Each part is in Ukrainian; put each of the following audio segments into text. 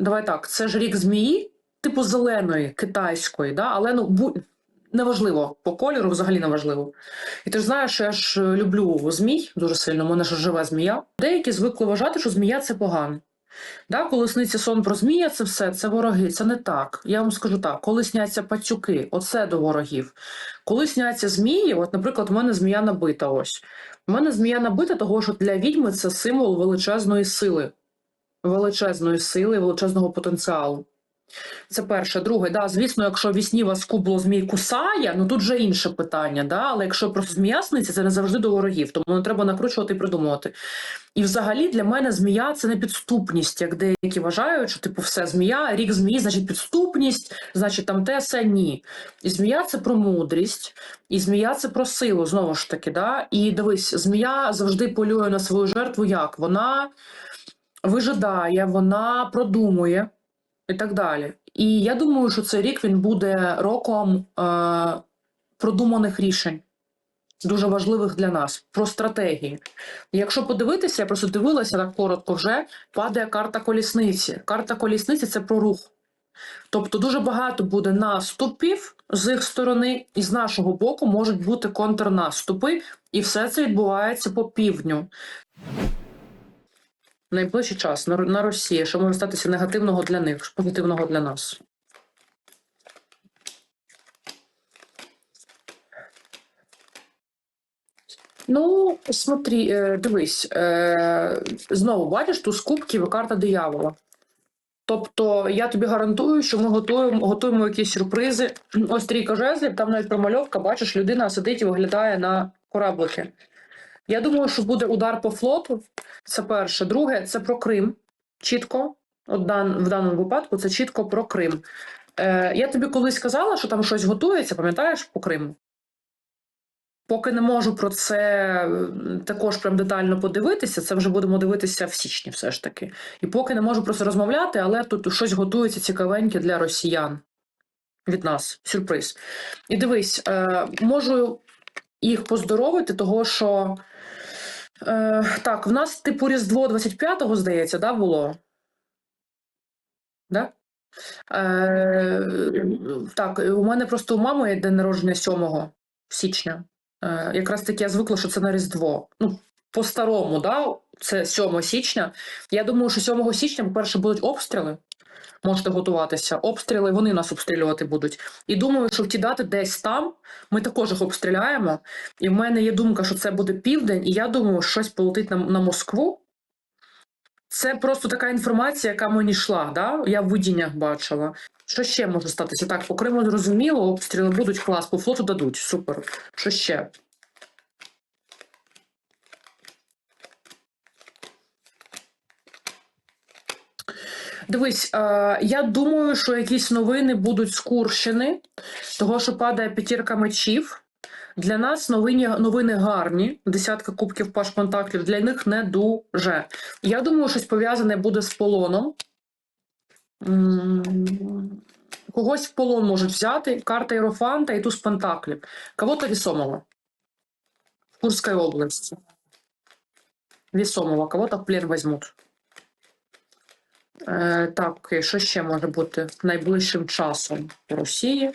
давай так, це ж рік змії, типу зеленої, китайської, да? але ну, бу... неважливо, по кольору взагалі неважливо. І ти ж знаєш, що я ж е, люблю змій дуже сильно, у мене ж живе змія. Деякі звикли вважати, що змія це погано. Да, коли сниться сон про змія, це все, це вороги, це не так. Я вам скажу так, коли сняться пацюки, оце до ворогів. Коли сняться змії, от, наприклад, у мене змія набита ось. У мене змія набита, того що для відьми це символ величезної сили, величезної сили, величезного потенціалу. Це перше. Друге, да, звісно, якщо вісні вас кубло змій кусає, ну тут вже інше питання. Да? Але якщо просто змія сниться, це не завжди до ворогів, тому не треба накручувати і придумувати. І взагалі для мене змія це не підступність, як деякі вважають, що типу все змія, рік змії, значить підступність, значить там те все ні. І змія це про мудрість, і змія це про силу, знову ж таки. Да? І дивись, змія завжди полює на свою жертву як? Вона вижидає, вона продумує і так далі. І я думаю, що цей рік він буде роком е, продуманих рішень, дуже важливих для нас, про стратегії. Якщо подивитися, я просто дивилася так коротко вже, падає карта колісниці. Карта колісниці це про рух. Тобто дуже багато буде наступів з їх сторони, і з нашого боку можуть бути контрнаступи, і все це відбувається по півдню. Найближчий час на, на Росії, що може статися негативного для них, позитивного для нас. Ну, смотри, е, дивись, е, знову бачиш ту з карта диявола. Тобто я тобі гарантую, що ми готуємо, готуємо якісь сюрпризи. Ось трійка жезлів, там навіть промальовка, бачиш, людина сидить і виглядає на кораблики. Я думаю, що буде удар по флоту. Це перше. Друге, це про Крим. Чітко, От дан, в даному випадку, це чітко про Крим. Е, я тобі колись казала, що там щось готується, пам'ятаєш, по Криму? Поки не можу про це е, також прям детально подивитися, це вже будемо дивитися в січні, все ж таки. І поки не можу про це розмовляти, але тут щось готується цікавеньке для росіян від нас. Сюрприз. І дивись, е, можу їх поздоровити, того що. Е, так, в нас типу Різдво 25-го, здається, да, було? Да? Е, так, у мене просто у мами день народження 7 січня. Е, якраз таки я звикла, що це на Різдво. Ну, по-старому, да? це 7 січня. Я думаю, що 7 січня, по-перше, будуть обстріли. Можете готуватися. Обстріли вони нас обстрілювати будуть. І думаю, що в ті дати десь там ми також їх обстріляємо. І в мене є думка, що це буде південь, і я думаю, що щось полетить на, на Москву. Це просто така інформація, яка мені йшла. Да? Я в видіннях бачила. Що ще може статися? Так, по Криму зрозуміло, обстріли будуть клас, по флоту дадуть. Супер. Що ще? Дивись, е, я думаю, що якісь новини будуть з того, що падає п'ятірка мечів. Для нас новини, новини гарні, десятка кубків паш контактів, для них не дуже. Я думаю, щось пов'язане буде з полоном. Когось в полон можуть взяти, карта Єрофанта і туз пентаклів. Кого-то весомого. В Курской области. Весомого, кого-то в плен возьмуть. Е, так, що ще може бути найближчим часом в Росії?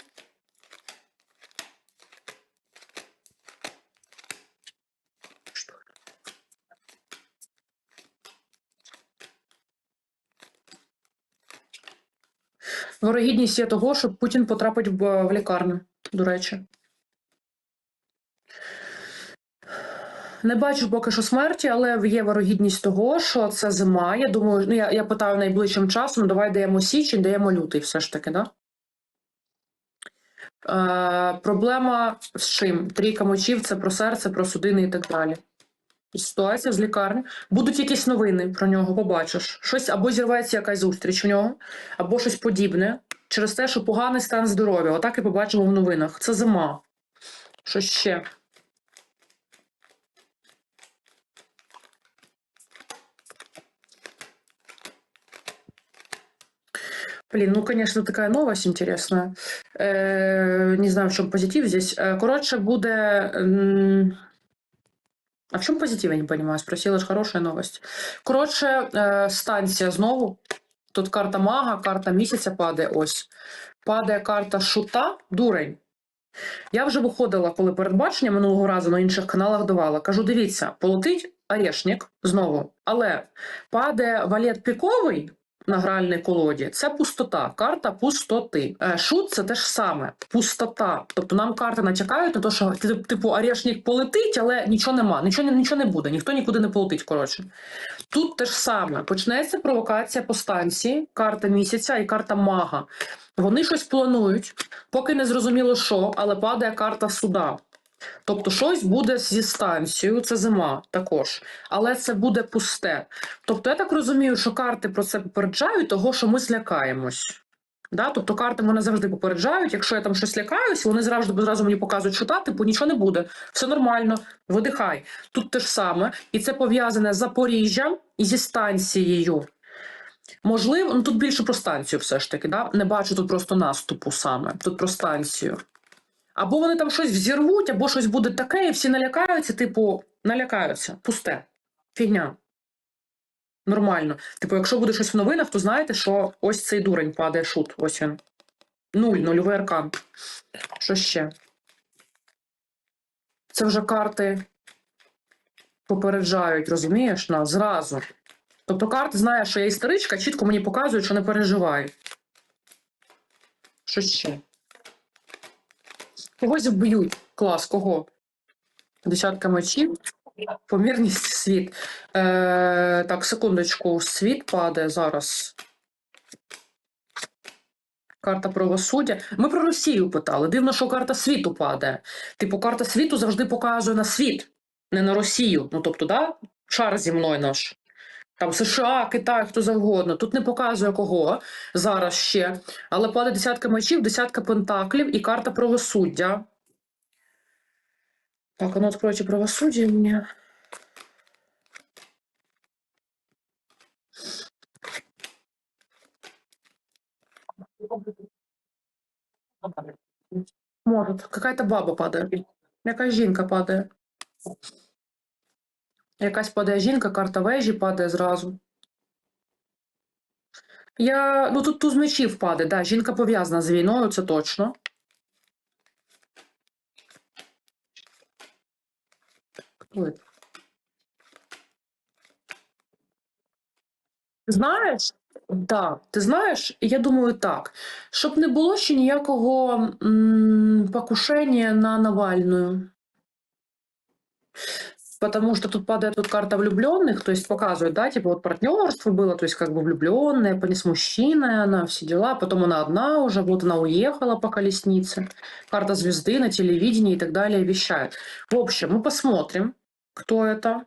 Ворогідність є того, що Путін потрапить в, в лікарню, до речі. Не бачу поки що смерті, але є вирогідність того, що це зима. Я думаю, ну я, я питаю найближчим часом, ну, давай даємо січень, даємо лютий, все ж таки, да? Е, проблема з чим? Трійка мочів це про серце, про судини і так далі. Ситуація з лікарні. Будуть якісь новини про нього, побачиш. Щось або зірветься якась зустріч у нього, або щось подібне. Через те, що поганий стан здоров'я. Отак і побачимо в новинах. Це зима. Що ще? Блин, ну, конечно, такая новость интересная. Э, не знаю, в чем позитив здесь. Э, Коротше, буде... А в чому позитив, я не понимаю? Спросила ж хорошая новость. Коротше, е, станція знову. Тут карта мага, карта місяця падає ось. Падає карта шута, дурень. Я вже виходила, коли передбачення минулого разу на інших каналах давала. Кажу: дивіться, полетить орешник знову, але падає валет піковий на гральній колоді. Це пустота, карта пустоти. Е, Шут це те ж саме, пустота. Тобто нам карти натякають на те, що типу орешник полетить, але нічого нема, нічого, нічого не буде, ніхто нікуди не полетить. Коротше. Тут те ж саме. Почнеться провокація по станції, карта місяця і карта мага. Вони щось планують, поки не зрозуміло що, але падає карта суда. Тобто щось буде зі станцією, це зима також, але це буде пусте. Тобто, я так розумію, що карти про це попереджають, того, що ми злякаємось. Да? Тобто карти мене завжди попереджають, якщо я там щось лякаюсь, вони зразу, зразу мені показують, що та, типу, нічого не буде, все нормально, видихай. Тут те ж саме, і це пов'язане з Запоріжжям і зі станцією. Можливо, ну тут більше про станцію все ж таки, да? не бачу тут просто наступу саме, тут про станцію. Або вони там щось взірвуть, або щось буде таке, і всі налякаються, типу, налякаються, пусте, фігня. Нормально. Типу, якщо буде щось в новинах, то знаєте, що ось цей дурень падає шут. Ось він. Нуль, нульовий аркан. Що ще? Це вже карти попереджають, розумієш, нас зразу. Тобто карти знає, що я істеричка, чітко мені показують, що не переживай. Що ще? Когось вб'ють. Клас, кого? Десятка мечів. Помірність світ. Е, так, секундочку. Світ падає зараз. Карта правосуддя. Ми про Росію питали. Дивно, що карта світу падає. Типу, карта світу завжди показує на світ, не на Росію. Ну, тобто, да? шар зі мною наш. Там США, Китай, хто завгодно. Тут не показує кого зараз ще. Але падає десятка мечів, десятка пентаклів і карта правосуддя. Так, а ну откройте правосудие мне. Может, какая-то баба падає. Якась жінка падає. Якась падає жінка, карта вежі падає зразу. Я. Ну тут туз мечів падає, да, жінка пов'язана з війною, це точно. Знаєш, да, ти знаєш, я думаю так, щоб не було ще ніякого м, покушення на Навальную Потому что тут падает тут карта влюбленных, то есть показывает, да, типа вот партнерство было, то есть как бы влюбленная, по с мужчиной она, все дела, потом она одна уже, вот она уехала по колеснице, карта звезды на телевидении и так далее вещает. В общем, мы посмотрим, кто это.